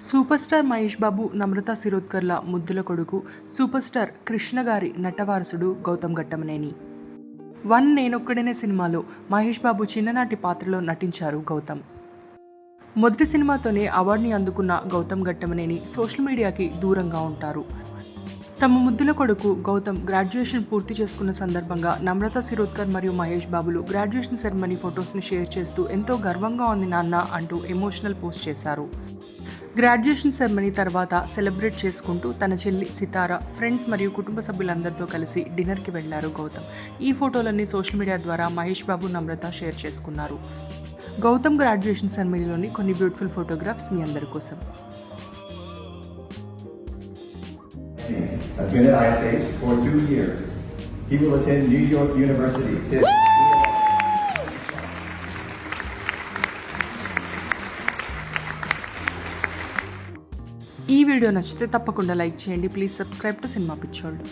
Super star Mahesh Babu Namrata శిరోద్కర్ల ముద్దుల కొడుకు సూపర్ స్టార్ కృష్ణ గారి నటవారసుడు గౌతమ్ గట్టమనేని. వన్ నేనొక్కడనే సినిమాలో మహేష్ బాబు చిన్ననాటి పాత్రలో నటించారు గౌతమ్. మొదటి సినిమాతోనే అవార్డుని అందుకున్న గౌతమ్ గట్టమనేని సోషల్ మీడియాకి దూరంగా ఉంటారు. తమ ముద్దుల కొడుకు గౌతమ్ గ్రాడ్యుయేషన్ పూర్తి చేసుకున్న సందర్భంగా నమ్రత శిరోద్కర్ మరియు మహేష్ బాబులు గ్రాడ్యుయేషన్ సెరమనీ ఫొటోస్ని షేర్ చేస్తూ ఎంతో గర్వంగా ఉంది నాన్న అంటూ ఎమోషనల్ పోస్ట్ చేశారు. గ్రాడ్యుయేషన్ సెరమనీ తర్వాత సెలబ్రేట్ చేసుకుంటూ తన చెల్లి సితార ఫ్రెండ్స్ మరియు కుటుంబ సభ్యులందరితో కలిసి డిన్నర్కి వెళ్ళారు గౌతమ్ ఈ ఫోటోలన్నీ సోషల్ మీడియా ద్వారా మహేష్ బాబు నమ్రత షేర్ చేసుకున్నారు గౌతమ్ గ్రాడ్యుయేషన్ సెరమనీలోని కొన్ని బ్యూటిఫుల్ ఫోటోగ్రాఫ్స్ మీ అందరి కోసం has been at ISH for two years. He will attend New York University. ఈ వీడియో నచ్చితే తప్పకుండా లైక్ చేయండి. ప్లీజ్ సబ్స్క్రైబ్ టు సినిమా పిచ్చోళ్ళు